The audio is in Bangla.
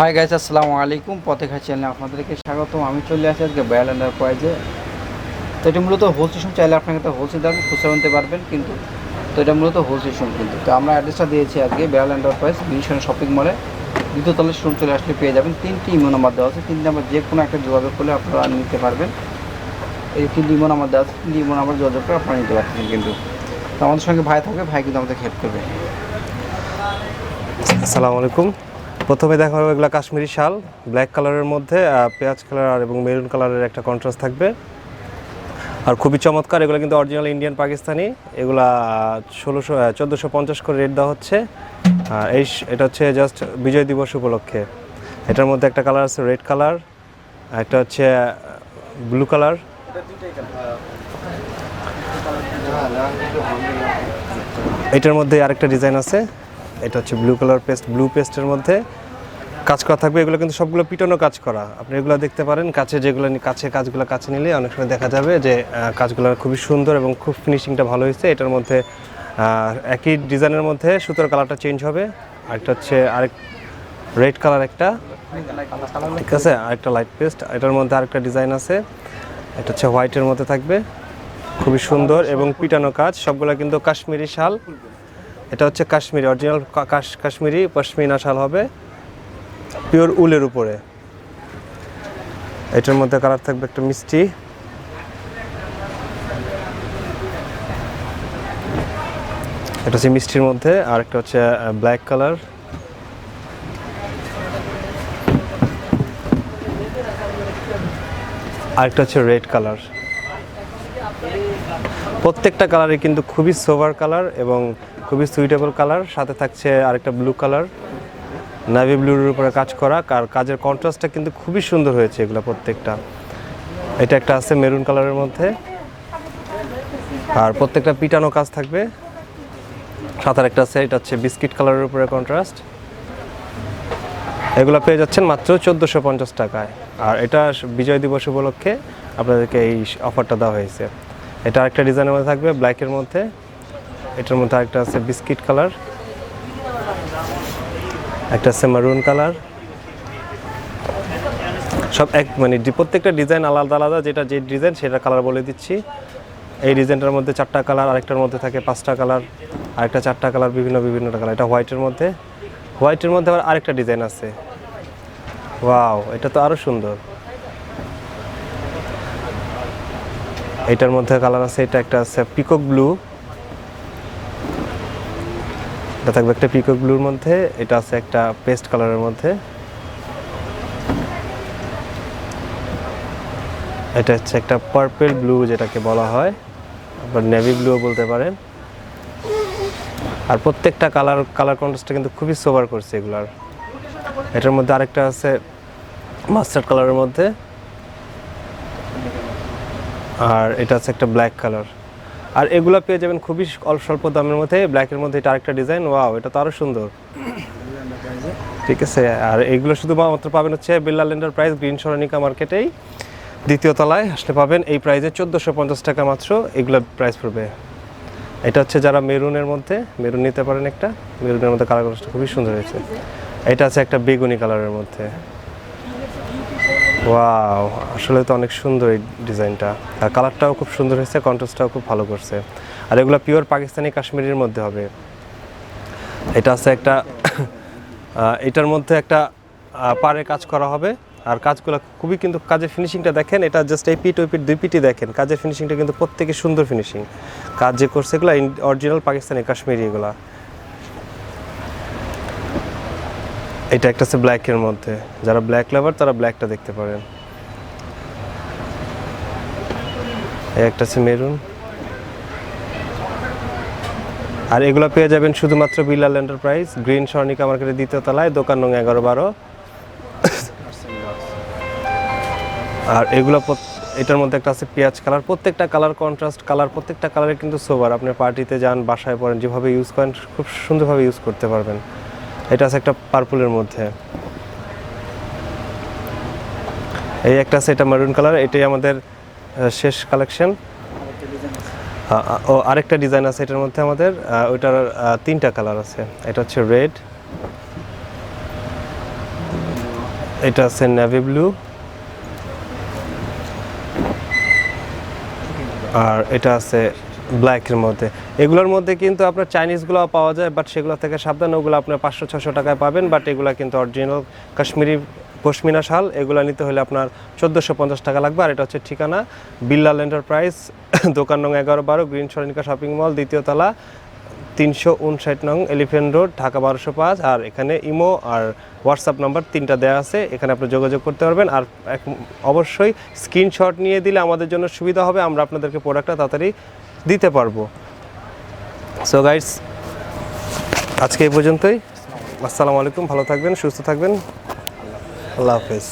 হাই গাইস আসসালামু আলাইকুম। পথেখা চ্যানেলে আপনাদেরকে স্বাগতম। আমি চলে আসি আজকে বায়ালান্ডার প্রাইজে তো এটা মূলত হোলসেশন চাইলে আপনাকে তো হোলসেল দামে খুচরা নিতে পারবেন কিন্তু, তো এটা মূলত হোলসেশন কিন্তু। তো আমরা অ্যাড্রেসটা দিয়েছি আজকে বায়ালান্ডার প্রাইস মিশন শপিং মলে দ্বিতীয় তলের শোরুম চলে আসলে পেয়ে যাবেন। তিনটি ইমো নাম্বার দেওয়া আছে। তিনটি নাম্বার যে কোনো একটা যোগাযোগ করলে আপনারা নিতে পারবেন। এই তিনটি ইমো নাম্বার দেওয়া আছে। তিনটি ইমো নাম্বার যোগাযোগ করে আপনারা নিতে পারছেন কিন্তু। তো আমাদের সঙ্গে ভাই থাকবে। ভাই কিন্তু আমাদের হেল্প করবে। আসসালামু আলাইকুম। প্রথমে দেখা হবে এগুলো কাশ্মীরি শাল ব্ল্যাক কালারের মধ্যে পেঁয়াজ কালার এবং মেরুন কালারের একটা কন্ট্রাস্ট থাকবে। আর খুবই চমৎকার, এগুলো কিন্তু অরিজিনাল ইন্ডিয়ান পাকিস্তানি এগুলা ষোলোশো চোদ্দোশো পঞ্চাশ করে রেট দেওয়া হচ্ছে। আর এই এটা হচ্ছে জাস্ট বিজয় দিবস উপলক্ষে। এটার মধ্যে একটা কালার আছে রেড কালার একটা হচ্ছে ব্লু কালার এটার মধ্যে আরেকটা ডিজাইন আছে, এটা হচ্ছে ব্লু কালার পেস্ট ব্লু পেস্টের মধ্যে। কাজ করা থাকবে, এগুলো কিন্তু সবগুলো পিটানো কাজ করা। আপনি এগুলো দেখতে পারেন, কাছে যেগুলো কাছে কাজগুলো কাছে নিলে অনেক সময় দেখা যাবে যে কাজগুলো খুবই সুন্দর এবং খুব ফিনিশিংটা ভালো হয়েছে। এটার মধ্যে একই ডিজাইনের মধ্যে সুতোর কালারটা চেঞ্জ হবে। আরেকটা হচ্ছে আরেক রেড কালার একটা। ঠিক আছে? আরেকটা লাইট পেস্ট এটার মধ্যে আরেকটা ডিজাইন আছে। এটা হচ্ছে হোয়াইটের মধ্যে থাকবে। খুবই সুন্দর এবং পিটানো কাজ। সবগুলো কিন্তু কাশ্মীরি শাল। এটা হচ্ছে কাশ্মীরি অরিজিনাল কাশ্মীরি, পশমিনা শাল হবে। পিওর উলের উপরে। এটার মধ্যে কালার থাকবে একটা মিষ্টি। এটা হচ্ছে মিষ্টির মধ্যে আর একটা হচ্ছে ব্ল্যাক কালার আরেকটা হচ্ছে রেড কালার প্রত্যেকটা কালারই কিন্তু খুবই সোভার কালার এবং খুবই সুইটেবল কালার সাথে থাকছে আরেকটা ব্লু কালার নাভি ব্লুর উপরে কাজ করা। আর কাজের কন্ট্রাস্টটা কিন্তু খুবই সুন্দর হয়েছে এগুলো প্রত্যেকটা। এটা একটা আছে মেরুন কালারের মধ্যে। আর প্রত্যেকটা পিটানো কাজ থাকবে। সাথে একটা আছে, এটা হচ্ছে বিস্কিট কালারের উপরে কন্ট্রাস্ট এগুলো পেয়ে যাচ্ছেন মাত্র চোদ্দোশো পঞ্চাশ টাকায়। আর এটা বিজয় দিবস উপলক্ষে আপনাদেরকে এই অফারটা দেওয়া হয়েছে। এটা আরেকটা ডিজাইনের মধ্যে থাকবে ব্ল্যাকের মধ্যে। এটার মধ্যে আরেকটা আছে বিস্কিট কালার। একটা আছে মারুন কালার সব এক মানে প্রত্যেকটা ডিজাইন আলাদা আলাদা, যেটা যে ডিজাইন সেটা কালার বলে দিচ্ছি। এই ডিজাইনটার মধ্যে চারটা কালার আরেকটার মধ্যে থাকে পাঁচটা কালার আরেকটা চারটা কালার বিভিন্ন বিভিন্ন কালার এটা হোয়াইটের মধ্যে। হোয়াইটের মধ্যে আবার আরেকটা ডিজাইন আছে। ওয়াও এটা তো আরও সুন্দর। এটার মধ্যে কালার আছে, এটা একটা আছে পিকক ব্লু এটা থাকবে একটা পিকক ব্লুর মধ্যে, এটা আছে একটা পেস্ট কালারের মধ্যে। এটা হচ্ছে একটা পার্পেল ব্লু যেটাকে বলা হয়, আবার নেভি ব্লুও বলতে পারেন। আর প্রত্যেকটা কালার কালার কন্ট্রাস্টটা কিন্তু খুবই সোবার করছে এগুলার। এটার মধ্যে আরেকটা আছে মাস্টার্ড কালারের মধ্যে। আর এটা আছে একটা ব্ল্যাক কালার আর এগুলো পেয়ে যাবেন খুবই অল্প স্বল্প দামের মধ্যে ব্ল্যাকের মধ্যে এটা আরেকটা ডিজাইন ওয়াও এটা তো আরও সুন্দর। ঠিক আছে, আর এগুলো শুধুমাত্র পাবেন হচ্ছে বিল্লা ল্যান্ডার প্রাইস গ্রিন সরণিকা মার্কেটেই দ্বিতীয় তলায় আসলে পাবেন এই প্রাইসে চোদ্দোশো পঞ্চাশ টাকা মাত্র এগুলো প্রাইস পড়বে। এটা হচ্ছে যারা মেরুনের মধ্যে মেরুন নিতে পারেন একটা মেরুনের মধ্যে কালার খুবই সুন্দর হয়েছে। এটা আছে একটা বেগুনি কালারের মধ্যে। ওয়াও আসলে তো অনেক সুন্দর এই ডিজাইনটা। আর কালারটাও খুব সুন্দর হয়েছে কন্ট্রাস্টটাও খুব ভালো করছে। আর এগুলো পিওর পাকিস্তানি কাশ্মীরের মধ্যে হবে। এটা আছে একটা এটার মধ্যে একটা পাড়ে কাজ করা হবে। আর কাজগুলো খুবই কিন্তু কাজের ফিনিশিংটা দেখেন, এটা জাস্ট এই পিট ওই পিট দুই পিটই দেখেন। কাজের ফিনিশিংটা কিন্তু প্রত্যেকে সুন্দর ফিনিশিং কাজ যে করছে এগুলো অরিজিনাল পাকিস্তানি কাশ্মীরি এগুলা। এটা একটা আছে ব্ল্যাকের মধ্যে। যারা ব্ল্যাক লাভার তারা ব্ল্যাকটা দেখতে পারেন। একটা আছে মেরুন আর এগুলো পেয়ে যাবেন শুধুমাত্র বিলাল এন্টারপ্রাইজ গ্রিন স্বর্ণিকা মার্কেটের দ্বিতীয় তলায়, দোকান নং এগারো বারো। আর এগুলো এটার মধ্যে একটা আছে পেঁয়াজ কালার। প্রত্যেকটা কালার কন্ট্রাস্ট কালার প্রত্যেকটা কালারে কিন্তু সোবার আপনি পার্টিতে যান, বাসায় পড়েন, যেভাবে ইউজ করেন, খুব সুন্দরভাবে ইউজ করতে পারবেন। এটা আছে একটা পার্পলের মধ্যে। এই একটা আছে এটা মারুন কালার এটাই আমাদের শেষ কালেকশন ও, আরেকটা ডিজাইন আছে এটার মধ্যে আমাদের ওইটার তিনটা কালার আছে। এটা হচ্ছে রেড এটা আছে নেভি ব্লু আর এটা আছে ব্ল্যাকের মধ্যে। এগুলোর মধ্যে কিন্তু আপনার চাইনিজগুলো পাওয়া যায় বাট সেগুলো থেকে সাবধান ওগুলো আপনার পাঁচশো ছশো টাকায় পাবেন বাট এগুলো কিন্তু অরিজিনাল কাশ্মীরি পশমিনা শাল, এগুলো নিতে হলে আপনার চোদ্দোশো পঞ্চাশ টাকা লাগবে, আর এটা হচ্ছে ঠিকানা বিল্লাল এন্টারপ্রাইজ দোকান নং এগারো বারো, গ্রিন সরণিকা শপিং মল, দ্বিতীয় তলা, তিনশো উনষাট নং এলিফেন্ট রোড ঢাকা বারোশো পাঁচ, আর এখানে ইমো আর হোয়াটসঅ্যাপ নাম্বার তিনটা দেওয়া আছে, এখানে আপনি যোগাযোগ করতে পারবেন, আর অবশ্যই স্ক্রিনশট নিয়ে দিলে আমাদের জন্য সুবিধা হবে, আমরা আপনাদেরকে প্রোডাক্টটা তাড়াতাড়ি দিতে পারব। সো গাইডস আজকে এই পর্যন্তই। আসসালামু আলাইকুম, ভালো থাকবেন, সুস্থ থাকবেন। আল্লাহ হাফেজ।